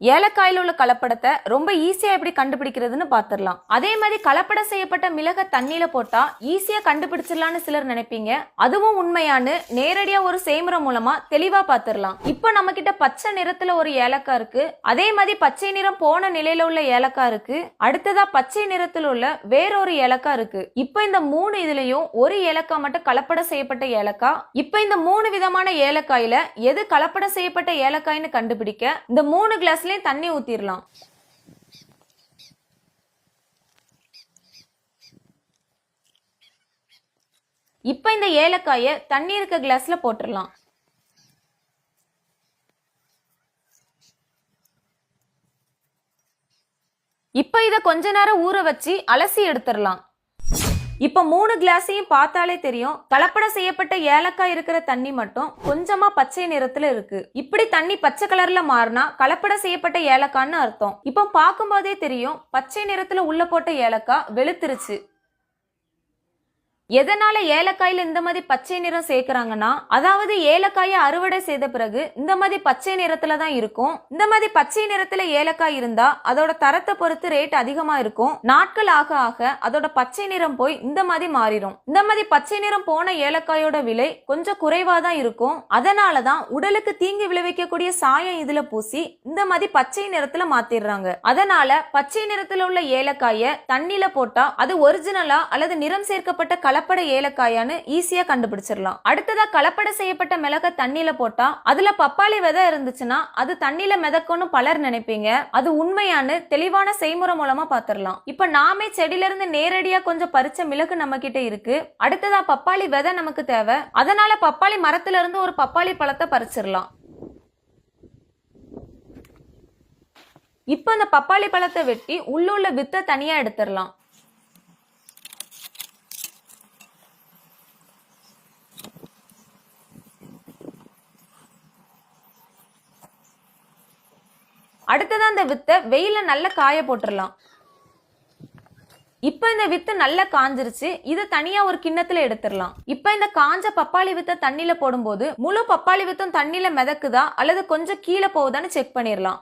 ஏலக்காயில் உள்ள கலப்படத்தை ரொம்ப ஈஸியா எப்படி கண்டுபிடிக்கிறதுன்னு பாத்துரலாம் அதே மாதிரி கலப்படம் செய்யப்பட்ட மிளக தண்ணியில போட்டா ஈஸியா கண்டுபிடிச்சிடலாம்னு சிலர் நினைப்பீங்க. அதுவும் உண்மையானு நேரடியா ஒரு செய்முறை மூலமா தெளிவா பாத்துரலாம் இப்போ நம்ம கிட்ட பச்சை நிறத்துல ஒரு ஏலக்காய் இருக்கு. அதே மாதிரி பச்சை நிறம் போன நிலையில உள்ள ஏலக்காய் இருக்கு. அடுத்ததா பச்சை நிறத்துல உள்ள வேறொரு ஏலக்காய் இருக்கு. இப்போ இந்த மூணு இதுலயும் ஒரு ஏலக்காய் மட்டும் கலப்படம் செய்யப்பட்ட ஏலக்காய். இப்போ இந்த மூணு விதமான ஏலக்காயில எது கலப்படம் செய்யப்பட்ட ஏலக்காய்னு கண்டுபிடிக்க இந்த மூணு கிளாஸ்லயும் தண்ணி ஊத்திரலாம். இப்ப இந்த ஏலக்காயை தண்ணி இருக்க கிளாஸ்ல போட்டுடலாம் இப்ப இதை கொஞ்ச நேரம் ஊற வச்சு அலசி எடுத்துடலாம் இப்ப மூணு கிளாஸையும் பார்த்தாலே தெரியும். கலப்படம் செய்யப்பட்ட ஏலக்காய் இருக்கிற தண்ணி மட்டும் கொஞ்சமா பச்சை நிறத்துல இருக்கு. இப்படி தண்ணி பச்சை கலர்ல மாறினா கலப்படம் செய்யப்பட்ட ஏலக்கான்னு அர்த்தம். இப்போ பார்க்கும்போதே தெரியும் பச்சை நிறத்துல உள்ள போட்ட ஏலக்காய் வெளுத்துருச்சு. எதனால ஏலக்காயில இந்த மாதிரி பச்சை நிறம் சேர்க்கிறாங்கன்னா அதாவது ஏலக்காயை அறுவடை செய்த பிறகு இந்த மாதிரி பச்சை நிறத்துல தான் இருக்கும். இந்த மாதிரி பச்சை நிறத்துல ஏலக்காய் இருந்தா அதோட தரத்தை பொறுத்து ரேட் அதிகமா இருக்கும். நாட்கள் ஆக ஆக அதோட பச்சை நிறம் போய் இந்த மாதிரி மாறிடும் இந்த மாதிரி பச்சை நிறம் போன ஏலக்காயோட விலை கொஞ்சம் குறைவா தான் இருக்கும். அதனாலதான் உடலுக்கு தீங்கு விளைவிக்கக்கூடிய சாயம் இதுல பூசி இந்த மாதிரி பச்சை நிறத்துல மாத்திடுறாங்க அதனால பச்சை நிறத்துல உள்ள ஏலக்காய தண்ணில போட்டா அது ஒரிஜினலா அல்லது நிறம் சேர்க்கப்பட்ட கலர் கலப்பட ஏலக்காயான்னு ஈஸியா கண்டுபிடிச்சிடலாம். அடுத்ததா கலப்பட செய்யப்பட்ட மிளக தண்ணியில் போட்டா அதுல பப்பாளி விதை இருந்துச்சுன்னா அது தண்ணியில் மிதக்கும்னு பலர் நினைப்பீங்க. அது உண்மையானு தெளிவான செய்முறை மூலமா பாத்திரலாம் இப்ப நாமே செடியில இருந்து நேரடியா கொஞ்சம் பறிச்ச மிளகு நம்ம கிட்ட இருக்கு. அடுத்ததா பப்பாளி விதை நமக்கு தேவை. அதனால பப்பாளி மரத்துல இருந்து ஒரு பப்பாளி பழத்தை பறிச்சிடலாம். இப்போ அந்த பப்பாளி பழத்தை வெட்டி உள்ளுள்ள வித்தை தனியாக எடுத்துடலாம். அடுத்ததான் அந்த வித்தை வெயில நல்ல காய போட்டுடலாம் இப்ப இந்த வித்து நல்லா காஞ்சிருச்சு இதை தனியா ஒரு கிண்ணத்துல எடுத்துடலாம் இப்ப இந்த காஞ்ச பப்பாளி வித்தை தண்ணியில போடும்போது முழு பப்பாளி வித்தும் தண்ணியில மிதக்குதா அல்லது கொஞ்சம் கீழே போகுதான்னு செக் பண்ணிடலாம்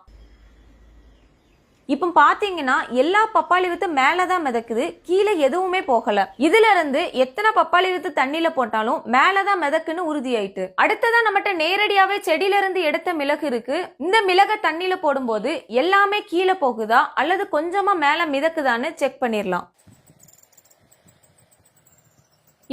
இப்போ பார்த்தீங்கன்னா எல்லா பப்பாளி வித்து மேலே தான் மிதக்குது கீழே எதுவுமே போகல. இதுல இருந்து எத்தனை பப்பாளி வித்து தண்ணியில போட்டாலும் மேலே தான் மிதக்குன்னு உறுதியாயிட்டு. அடுத்ததான் நம்மகிட்ட நேரடியாவே செடியில இருந்து எடுத்த மிளகு இருக்கு. இந்த மிளகை தண்ணியில போடும்போது எல்லாமே கீழே போகுதா? அல்லது கொஞ்சமா மேல மிதக்குதான்னு செக் பண்ணிடலாம்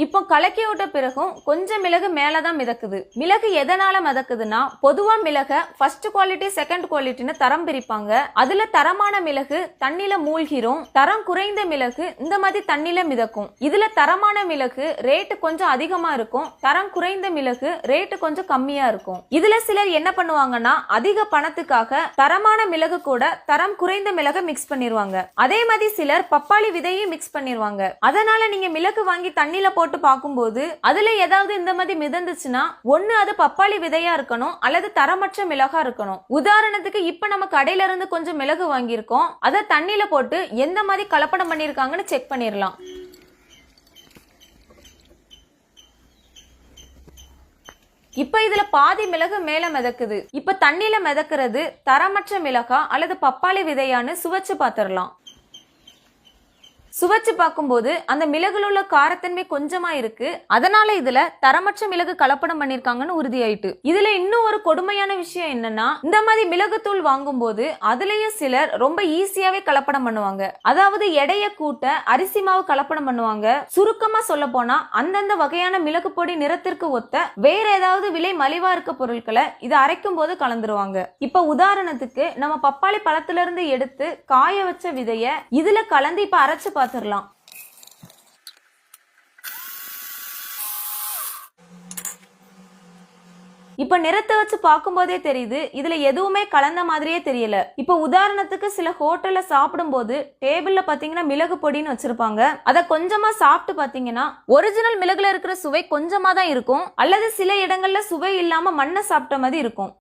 இப்போ கலக்கி விட்ட பிறகும் கொஞ்சம் மிளகு மேலே தான் மிதக்குது. மிளகு எதனால மிதக்குதுன்னா பொதுவாக மிளக ஃபர்ஸ்ட் குவாலிட்டி செகண்ட் குவாலிட்டின்னு தரம் பிரிப்பாங்க. அதுல தரமான மிளகு தண்ணில மூழ்கிரும். தரம் குறைந்த மிளகு இந்த மாதிரி தண்ணில மிதக்கும். இதுல தரமான மிளகு ரேட்டு கொஞ்சம் அதிகமா இருக்கும். தரம் குறைந்த மிளகு ரேட்டு கொஞ்சம் கம்மியா இருக்கும். இதுல சிலர் என்ன பண்ணுவாங்கன்னா அதிக பணத்துக்காக தரமான மிளகு கூட தரம் குறைந்த மிளக மிக்ஸ் பண்ணிருவாங்க. அதே மாதிரி சிலர் பப்பாளி விதையும் மிக்ஸ் பண்ணிருவாங்க. அதனால நீங்க மிளகு வாங்கி தண்ணில போட்டு பார்க்கும்போது அதுல ஏதாவது இந்த மாதிரி மிதந்துச்சுன்னா ஒண்ணு அது பப்பாளி விதையா இருக்கணும் அல்லது தரமற்ற மிளகா இருக்கணும். உதாரணத்துக்கு இப்ப நம்ம கடையில இருந்து கொஞ்சம் மிளகு வாங்கியிருக்கோம். அதை தண்ணியில போட்டு எந்த மாதிரி கலப்படம் பண்ணியிருக்காங்கன்னு செக் பண்ணிடலாம் இப்ப இதுல பாதி மிளகு மேல மிதக்குது. இப்ப தண்ணியில மிதக்கிறது தரமற்ற மிளகா அல்லது பப்பாளி விதையான்னு சுவைச்சு பாத்திரலாம் சுவைச்சு பார்க்கும்போது அந்த மிளகுல உள்ள காரத்தன்மை கொஞ்சமா இருக்கு. அதனால இதுல தரமற்ற மிளகு கலப்படம் பண்ணிருக்காங்கன்னு உறுதியாயிட்டு. இதுல இன்னும் ஒரு கொடுமையான விஷயம் என்னன்னா இந்த மாதிரி மிளகுத்தூள் வாங்கும்போது அதுலயும் சிலர் ரொம்ப ஈஸியாவே கலப்படம் பண்ணுவாங்க. அதாவது எடைய கூட்ட அரிசி மாவு கலப்படம் பண்ணுவாங்க. சுருக்கமா சொல்ல போனா அந்தந்த வகையான மிளகு பொடி நிறத்திற்கு ஒத்த வேற ஏதாவது விலை மலிவா இருக்க பொருட்களை இதை அரைக்கும் போது கலந்துருவாங்க. இப்ப உதாரணத்துக்கு நம்ம பப்பாளி பழத்துல இருந்து எடுத்து காய வச்ச விதைய இதுல கலந்து இப்ப அரைச்சு பார்த்துடலாம் இப்ப நிறத்தை வச்சு பார்க்கும்போதே தெரியுது இதுல எதுவுமே கலந்த மாதிரியே தெரியல. இப்ப உதாரணத்துக்கு சில ஹோட்டல்ல சாப்பிடும்போது டேபிள்ல பாத்தீங்கன்னா மிளகு பொடின்னு வச்சிருப்பாங்க. அதை கொஞ்சமா சாப்பிட்டு பாத்தீங்கன்னா ஒரிஜினல் மிளகுல இருக்கிற சுவை கொஞ்சமா தான் இருக்கும் அல்லது சில இடங்கள்ல சுவை இல்லாம மண்ணை சாப்பிட்ட மாதிரி இருக்கும்.